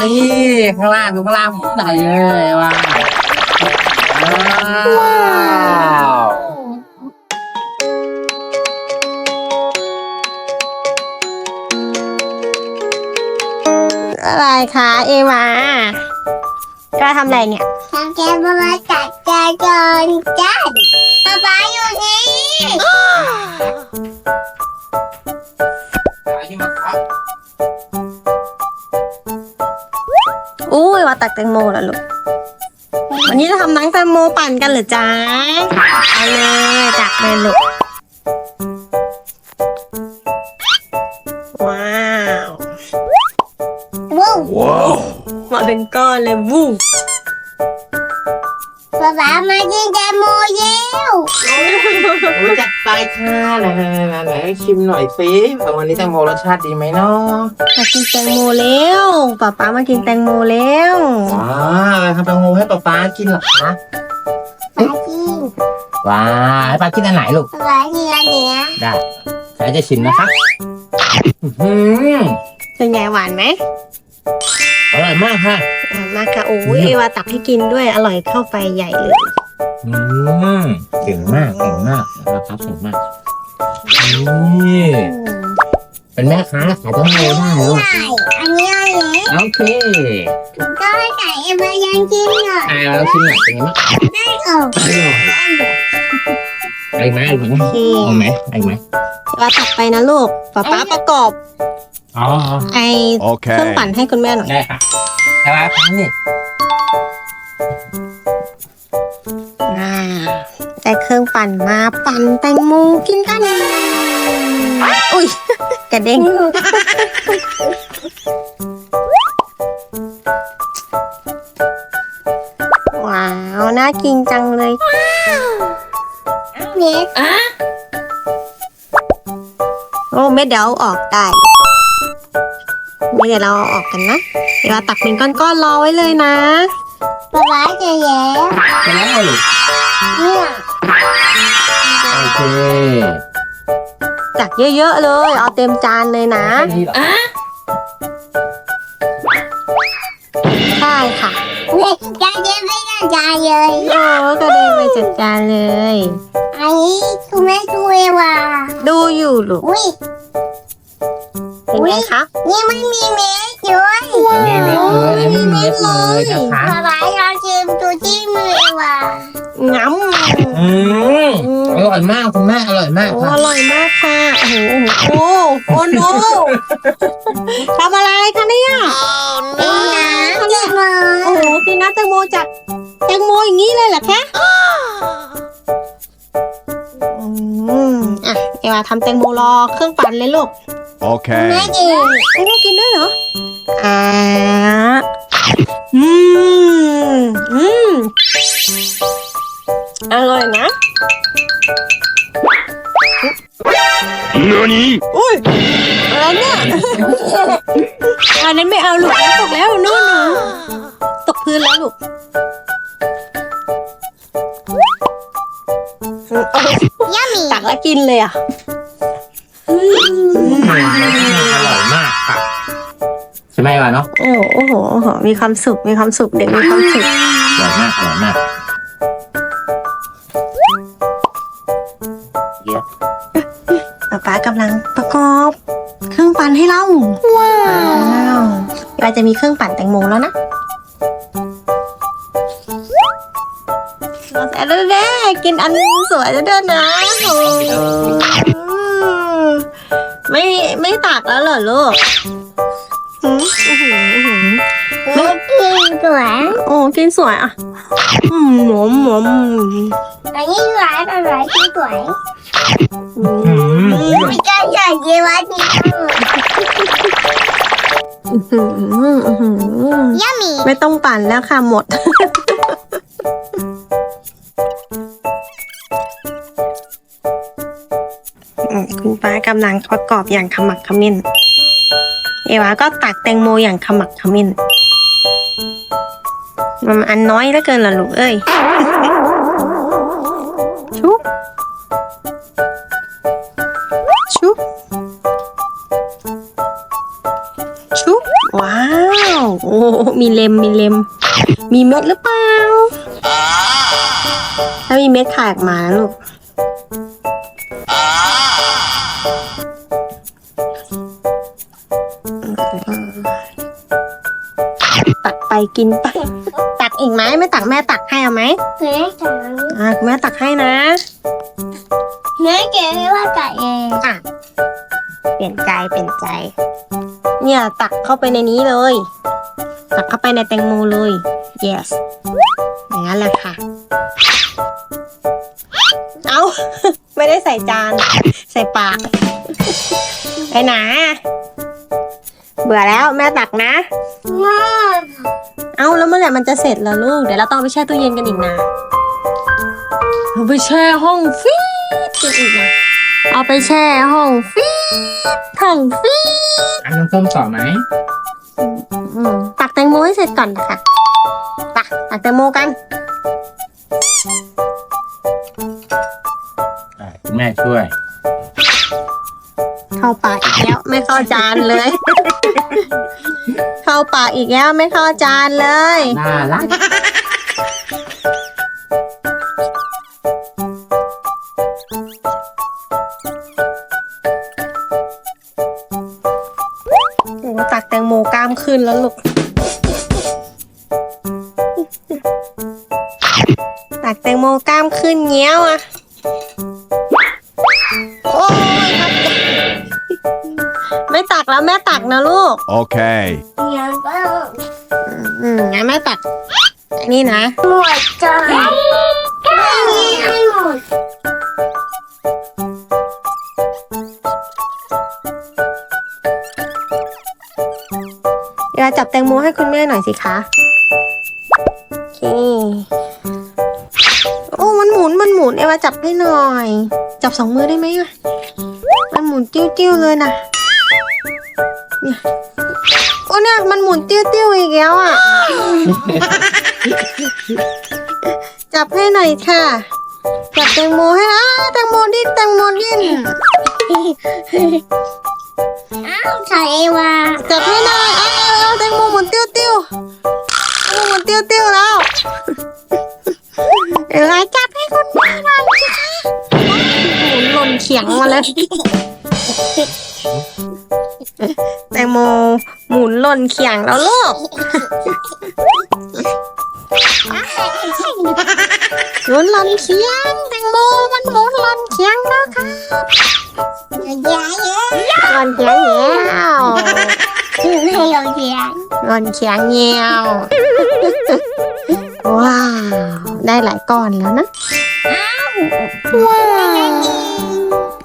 นี่ข้างล่างดูข้างล่างใส่เลยว้าวว้าวอะไรคะเอวาก็ทำอะไรเนี่ย ทำแกมาจัดจานจนจันป๊าป๊าอยู่นี่ที่มาครับ อุ้ยว่าตักแตงโมแล้วลูก วันนี้จะทำน้ำแตงโมปั่นกันเหรือจ๊ะเอาเลยตักเลยลูก ว้าววู้มาเป็นก้อนเลยวู้ ป๊าป๊ามากินแตงโมเย้วรู้จักไปค่ะไหนไหนไหนไหนชิมหน่อยสิวันนี้แตงโมรสชาติดีไหมเนาะมากินแตงโมแล้วป๊าป๊ามากินแตงโมแล้วว้าวทำแตงโมให้ป๊าป๊ากินเหรอคะป๊ากินว้าวให้ป๊ากินอันไหนลูกป๊าป๊ากินอันเนี้ยได้ใช้จะชิมนะคะอื้อหือเป็นไงหวานไหมอร่อยมากค่ะ หวานมากค่ะโอ้ยเอวาตักให้กินด้วยอร่อยเข้าไปใหญ่เลย อืมเก่งมากเก่งมากนะครับเก่งมากนี่เป็นแม่ค้าขายแตงโมได้ลูกใช่อันนี้อันนี้โอเคก็ให้ไก่เอ็มมายังกินหน่อยอ่าเราชิมหน่อยเป็นไงบ้างได้เอออร่อยอะไรไหมอะไรไหมโอเคเอาไหมอะไรไหมเอวาตักไปนะลูกป๊าป๊าประกอบ อ๋อไอเครื่องปั่นให้คุณแม่หน่อยได้ค่ะ แต่ว่าพันนี่อ่าได้เครื่องปั่นมาปั่นแตงโมกินกัน อุ้ยกระเด้งว้าว น่ากินจังเลยเม็ดโอ้เม็ดเดี๋ยวเอาออกได้เม็ดเดี๋ยวเราเอาออกกันนะ เดี๋ยวเราตักเป็นก้อนๆรอไว้เลยนะป๊าป๊าจะแย้ไปแล้วเหรอเนี่ยโอเคตักเยอะๆเลย เอาเต็มจานเลยนะแค่นี้เหรอใช่ค่ะเนี่ยจานเย็นไม่ได้จานเลยโอ้กระเด็นไปจัดจานเลย อันนี้คุณแม่ช่วยว่ะดูอยู่ลูกอุ้ยเป็นไงคะนี่ไม่มีเม็ด ด้วยไม่มีเม็ดเลยไม่มีเม็ดเลยนะคะป๊าป๊าลองชิมดูที่มือว่ะงำอืมอร่อยมากคุณแม่อร่อยมากโอ้ค่ะอร่อยมากค่ะ โอ้โหโอ้โหโอ้โนทำอะไรคะเนี่ยเป็นน้ำเจ็บมือโอ้โหกินน้ำแตงโมจากแตงโมอย่างนี้เลยเหรอคะ อืมอะเอวาทำแตงโมรอเครื่องปั่นเลยลูกแม่ Okay. กินไม่ได้กินด้วยเหรอ อ่า อืม อืม อร่อยนะ NANI? อุ้ยอะไรเนี่ยอันนั้นไม่เอาลูกอันนั้นตกแล้วนู่นหนูตกพื้นแล้วลูก อืมเอายามีตักแล้วกินเลยอะอืมอร่อยมากค่ะใช่ไหมวะเนาะโอ้โหโอ้โหโอ้โหมีความสุข มีความสุข เด็กมีความสุข อร่อยมากอร่อยมากเยอะป๊าป๊ากำลังประกอบเครื่องปั่นให้เรา ว้าวเราจะมีเครื่องปั่นแตงโมแล้วนะ กกินอันสวยจะเดินนะโอ้ไม่ไม่ตักแล้วเหรอลูกหืมอื้อหืออื้อหือแม่กินสวยโอ้กินสวยอะอืมหมอมหมอมอันนี้สวยอร่อยที่สวยอือืมมมีการใหญ่เยอะวันนี้อื้อหืออื้อหือยามีไม่ต้องปั่นแล้วค่ะหมด คุณป้ากำลังประกอบอย่างขมักขม้น เอวาก็ตักแตงโมอย่างขมักขม้น มันอันน้อยเหลือเกินล่ะลูกเอ้ยชุบชุบชุบว้าว โอ้มีเล็มมีเล็ม มีเม็ดหรือเปล่า ถ้ามีเม็ดขายออกมาลูก ไปกินไปตักอีกไหมไม่ตักแม่ตักให้เอาไหมแม่จ๋าอะคุณแม่ตักให้นะแม่เก๋ไม่ว่าไก่เองอะเปลี่ยนใจเปลี่ยนใจ เนี่ยตักเข้าไปในนี้เลย ตักเข้าไปในแตงโมเลย yes อย่างนั้นแหละค่ะ เอาไม่ได้ใส่จาน ใส่ปากไปไหนอะ เบื่อแล้วแม่ตักนะแม่เอาแล้วเมื่อไหร่มันจะเสร็จล่ะลูก เดี๋ยวเราต้องเอาไปแช่ตู้เย็นกันอีกนะเอาไปแช่ห้องฟีดกันอีกนะเอาไปแช่ห้องฟีดห้องฟีดอันน้ำส้มต่อไหมอืมตักแตงโมให้เสร็จก่อนค่ะตักตักแตงโมกันอะคุณแม่ช่วย เข้าปากอีกแล้วไม่เข้าจานเลย เข้าปากอีกแล้วไม่เข้าจานเลย น่ารักโอ้ตักแตงโมกล้ามขึ้นแล้วลูก ตักแตงโมกล้ามขึ้นเงี้ยวอะ แล้วแม่ตักนะลูก Okay. ยังต้องอืมงั้นแม่ตักอันนี้นะ หมดจ้ะไม่มีให้หมดเวลาจับแตงโมให้คุณแม่หน่อยสิคะ โอเค โอ้ มันหมุน มันหมุน เอวาจับให้หน่อย จับสองมือได้ไหมอะมันหมุนติ้วๆเลยนะ เนี่ยโอ้เนี่ยมันหมุนติ้วๆอีกแล้วอะ จับให้หน่อยค่ะ จับแตงโมให้อ้าแตงโมดิ้นแตงโมดิ้นอ้าวใส่เอวาจับให้หน่อยอ้าวเอาแตงโมหมุนติ้วติ้วแตงโมหมุนติ้วติ้วแล้วเออจับให้คุณแม่หน่อยสิคะหมุนหล่นเขียงมาเลย เขียงแล้วลูกหมุนล่นเขียงแตงโมมันหมุนล่นเขียงแล้วค่ะเยอะเยล่นเขียงแล้วไม่ยอมเสียงงอนเขียงเงียวว้าวได้หลายก้อนแล้วนะว้าว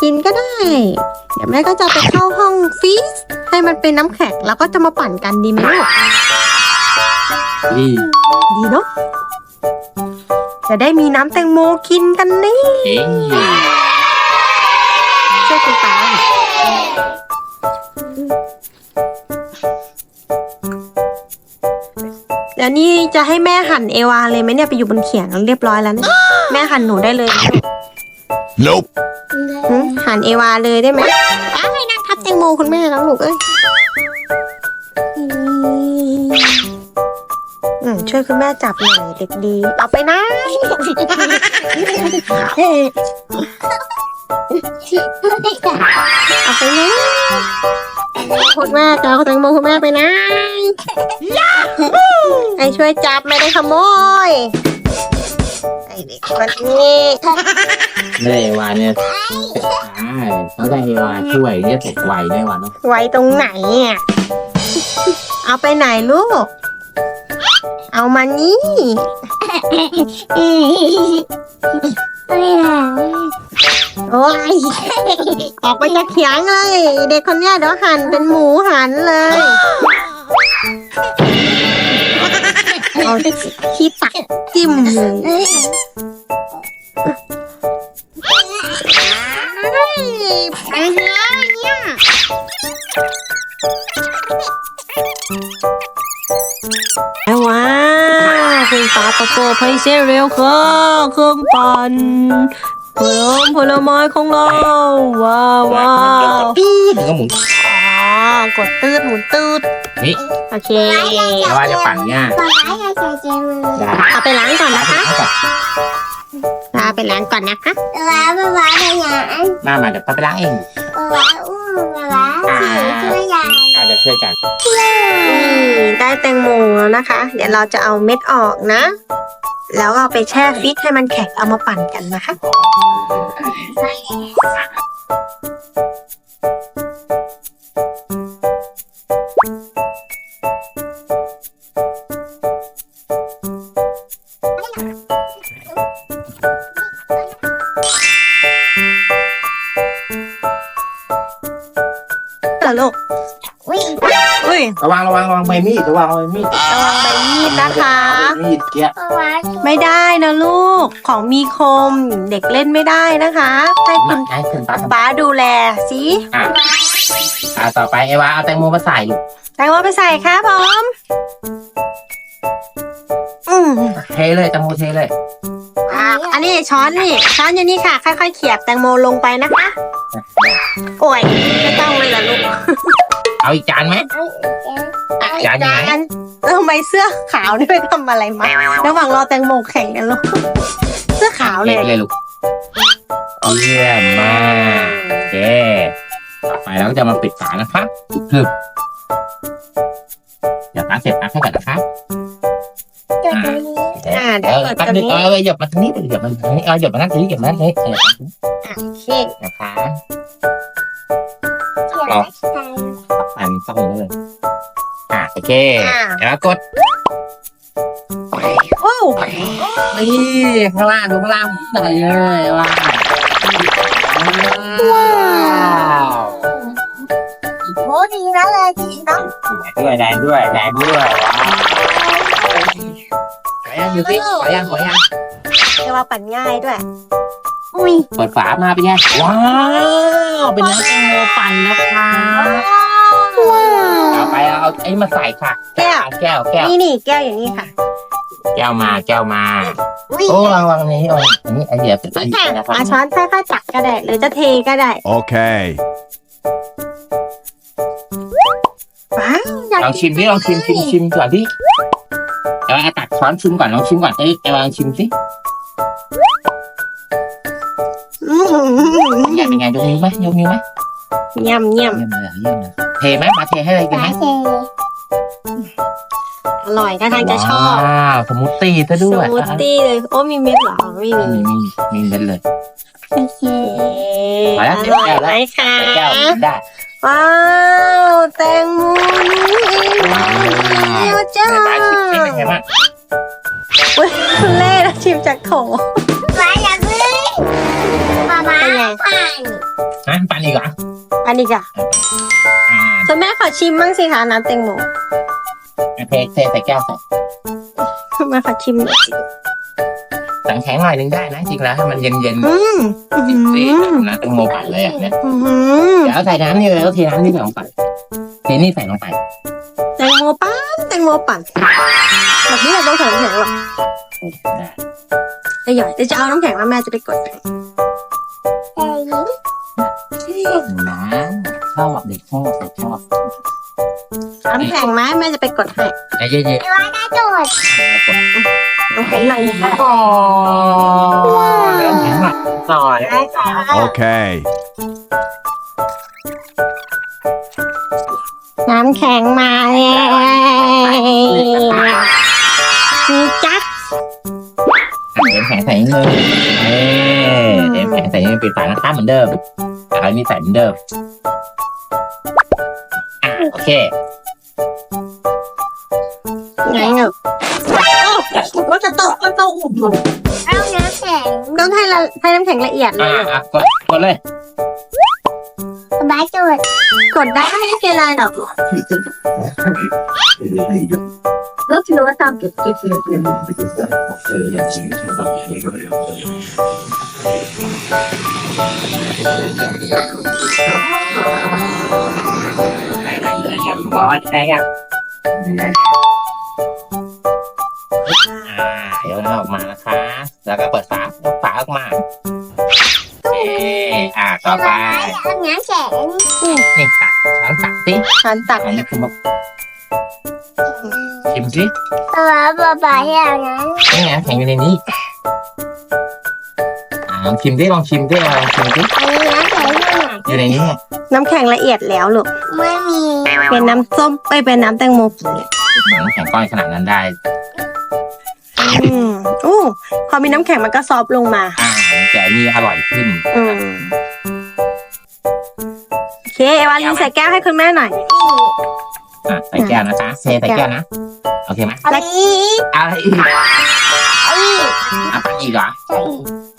กินก็ได้ เดี๋ยวแม่ก็จะไปเข้าห้องฟี ให้มันเป็นน้ำแข็งแล้วก็จะมาปั่นกันดีไหมลูก ดีดีเนาะ จะได้มีน้ำแตงโมกินกันนี่เอ๊ะช่วยคุณตาเดี๋ยวนี้จะให้แม่หั่นเอวาเลยไหมเนี่ยไปอยู่บนเขียงเรียบร้อยแล้วเนี่ยแม่หั่นหนูได้เลยไหมลูก Nope. หึหั่นเอวาเลยได้ไหม แตงโมคุณแม่แล้วลูกเอ้ยช่วยคุณแม่จับหน่อยเด็กดี เอาไปนะเอาไปนะคุณแม่จะเอาแตงโมคุณแม่ไปนะไอ้ช่วยจับไม่ได้ขโมยไอเด็กคนนี้ ไม่ได้เอวาเนี่ยใช่เขาได้เอวาช่วยเนี่ยตกไวได้วันเนาะไว้ตรงไหนอะ เอาไปไหนลูก เอามานี่ โอ้ย ออกไปจากเขียงเลย เด็กคนเนี้ยเดี๋ยวหั่นเป็นหมูหันเลย เอาที่ตักจิ้มเลย ไปเลยเนี่ยว้าวคุณตาประกอบให้เสร็จเร็วค่ะเครื่องปั่นผลไม้ผลไม้ของเรา ว้าวว้าวตื้อมันก็หมุนอ๋อกดตืดหมุนตืดนี่โอเคแต่ว่าจะปั่นง่ายป๊าป๊าอย่าใส่เจมือได้เอาไปล้างก่อนนะคะ เอาก่อนเอาไปล้างก่อนนะคะป๊าป๊าป๊าเป็นอย่างนั้นมามาเดี๋ยวป้าไปล้างเองป๊าป๊าอุ้มป๊าป๊าถือช่วยยายอาจจะช่วยกันนี่ได้แตงโมแล้วนะคะ เดี๋ยวเราจะเอาเม็ดออกนะ แล้วเอาไปแช่ฟิตให้มันแข็งเอามาปั่นกันนะคะ ระวังระวังระวังใบมีดระวังใบมีดระวังใบมีดนะคะ ใบมีดเกี้ยป๊าป๊าไม่ได้นะลูกของมีคมเด็กเล่นไม่ได้นะคะ ให้คุมาณให้คุณป้าทำป้าดูแลสิอะอะต่อไปเอวาเอาแตงโมมาใส่ลูกแตงโมไปใส่ครับผมอืมเทเลยแตงโมเทเลยอะอันนี้ช้อนนี่ช้อนอยู่นี่ค่ะ ค่อยๆเขียบแตงโมลงไปนะคะ โอ้ยไม่ต้องเลยล่ะลูก เอาอีกจานไหมจานไหนเออทำไมเสื้อขาวนี่ไปทำอะไรมาระหว่างรอแตงโมแข่งกันลูกเสื้อขาวเลยทเลยลูกเยี่ยมมากโอเคต่อไปเราก็จะมาปิดฝานะคะคือเดี๋ยวป้าเสร็จป้าให้ก่อนนะคะจุดนี้อ่าเดี๋ยวแป๊บตัวนึงนี้เออหยบมาทางนี้หยับมาทางนี้เออหยบมานั่งตรงนี้หยับมานั่งตรงนี้เออโอเคนะคะ เขียนไว้ใส่อันต้องอย่างนี้เลยอะโอเคแล้วกดโอ้นี่ข้างล่างดูข้างล่างหน่อยเลยว้าวว้าวโอ้ดีนะเลยดีเนาะด้วยแดงด้วยแดงด้วยว้าวขอยังดูสิขอยังขอยังเรียกว่าปั่นง่ายด้วย อุ้ยเปิดฝามาเป็นไง ว้าว เป็นน้ำแตงโมปั่นนะคะว้าวต่อไปเอาไอ้มาใส่ค่ะแก้ว เอาแก้วแก้วนี่นี่แก้วอย่างนี้ค่ะ แก้วมาแก้วมา อุ้ยโอ้ระวังนี้เอาอันนี้ไอเดียเป็นไอเดียนะครัอาบช้อนค่อยๆตักก็ได้หรือจะเทก็ได้ Okay. ว้าวอยากลองชิมดิลองชิมชิมชิมก่อนดิเอาเอาตักช้อนชิมก่อนลองชิมก่อนเอ้ยเอาลองชิมสิ อื้อหืออยากเป็นไงยกนิ้วไหมยกนิ้วไหมเยี่ยมเยี่ยมเยี่ยมเลยเยี่ยมเลยเทไหมมาเทให้เลยดีสาไหมเทอร่อยก็ทางจะชอบว้าวสมูทตี้ซะสด้วยมูทตี้เลยโอ้มีเม็ดเหรอไม่อะมีมีมีมีเม็ดเลยโอเคมาแล้วอเต็มร่อยแก้วไหมแล้วคะแก้วได้ว้าวแตงโมนี่เองเดียวจ้าได้ชิมสิเป็นไงบ้างเว้ยคุณเล่นะชิมจากโถป๊าอย่ ไงปั่นนะปั่นอีกเหรออันนี้จ้ะอ่าคุณแม่ขอชิมบ้างสิคะน้ำแตงโมเทเทใส่แก้วใส่คุณแม่ขอชิมหน่อยสิสังแข็งหน่อยนึงได้นะจริงแล้วให้มันเย็นเย็นอืมอืสิสิมนะแตงโมปั่นเลยอะเนี่ยอืมเดี๋ยวใส่น้ำนี่เลยแล้วเทน้ำนี่ใส่ลงไปเทนี่ใส่ลงไปแตงโมปั่นแตงโมปั่นแบบนี้เราต้องใส่น้ำแข็งหรอกได้ไอ้หย่อยเดี๋ยวจะเอาน้ำแข็งแล้วแม่จะไปกดให้แต่ยิ้ม นะชอบเด็กชอบเด็กชอบน้ำแข็งไหมแม่จะไปกดให้ไอ้เย้เย้แต่ว่าได้โจทย์น้ำแข็งไหนอ๋อน้ำแข็งหน่อยหน่อยได้ค่ะ Okay. น้ำแข็งมาแล้ว ยวแข็งใส่เงินปิดฝานะคะเหมือนเดิมแต่อันนี้ใส่เหมือนเดิมอะโอเคไงเงอะก็จะตกก็ตกเอาน้ำแข็งต้องให้ละให้น้ำแข็งละเอียดเลอะยอะกดกดเลยป๊าโจทย์กดได้ไม่เป็นไรหรอกก็ถือว่าทำบ อสแข็งอะอ่าเดี๋ยวเราออกมานะคะ แล้วก็เปิดฝายกฝาออกมาเอออะต่อไปเอาน้ำแข็งนี่ตักช้อนตักสิช้อนตักอันนี้คือแบบชิมสิป๊าป๊าป๊าป๊าอย่างนั้นนี่ไงแข็งอยู่ในนี้อ่า ลองชิมดิลองชิมดิลองชิมดิอันนี้น้ำแข็งที่ไหนอยู่ในนี้ไงน้ำแข็งละเอียดแล้วลูกไม่มีเป็นน้ำส้มไปเป็นน้ำแตงโมผงเหมือนน้ำแข็งก้อนขนาดนั้นได้อืมอู้พอมีน้ำแข็งมันก็ซอฟต์ลงมาอ่าแต่อันนี่อร่อยขึ้นอืมโอเคเอวาลินใส่แก้วให้คุณแม่หน่อยอะใส่แก้วนะจ๊ะเซใส่แก้วนะโอเคไหมอันนี้อะไรอีก อันนี้อะปันอีกเหรอใช่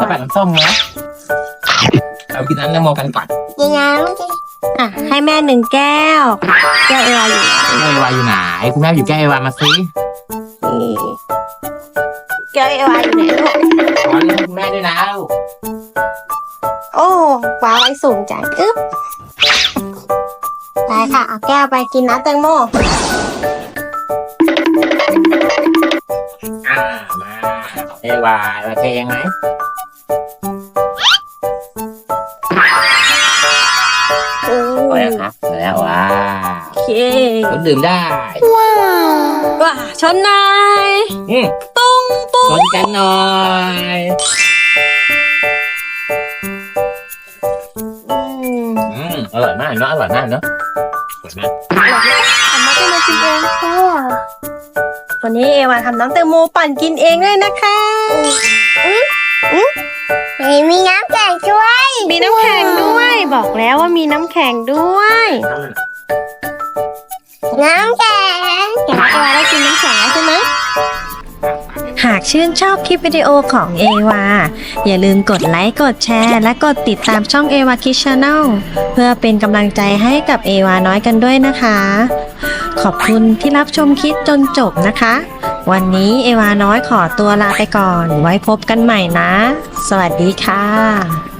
จะปันน้ำส้มไหมเรากินน้ำนโมกันก่อนยังไงมันจะอะให้แม่หนึ่งแก้ว แก้วเอวาอยู่ไหนแก้วเอวาอยู่ไหนคุณแม่อยู่แก้วเอวามาซินี่แก้วเอวาอยู่ไหนลูกขอเรียกคุณแม่ด้วยนะลูกโอ้ว้าวไว้สูงจังอึ๊บได้ค่ะเอาแก้วไปกินน้ำแตงโมอ่ามา เอวาเอวาเทยังไหมโอ้พอแล้วครับพอแล้วว้าโอเคคุณดื่มได้ว้าชนหนายอืมตุ้งตุ้ชงนกันหน่อยอืมอืมอร่อยมากเนาะอร่อยมากเนาะอร่อยมากทำมาเป็นมากินเองค่ะ วันนี้เอวาทำน้ำแตงโมปั่นกินเองด้วยนะคะไม่มีน้ำแข็งช่วย มีน้ำแข็งด้วย บอกแล้วว่ามีน้ำแข็งด้วย น้ำแข็ง ชื่นชอบคลิปวิดีโอของเอวาอย่าลืมกดไลค์ กดแชร์ และกดติดตามช่องเอวาคิช n นลเพื่อเป็นกำลังใจให้กับเอวาน้อยกันด้วยนะคะ ขอบคุณที่รับชมคลิปจนจบนะคะ วันนี้เอวาน้อยขอตัวลาไปก่อน ไว้พบกันใหม่นะ สวัสดีค่ะ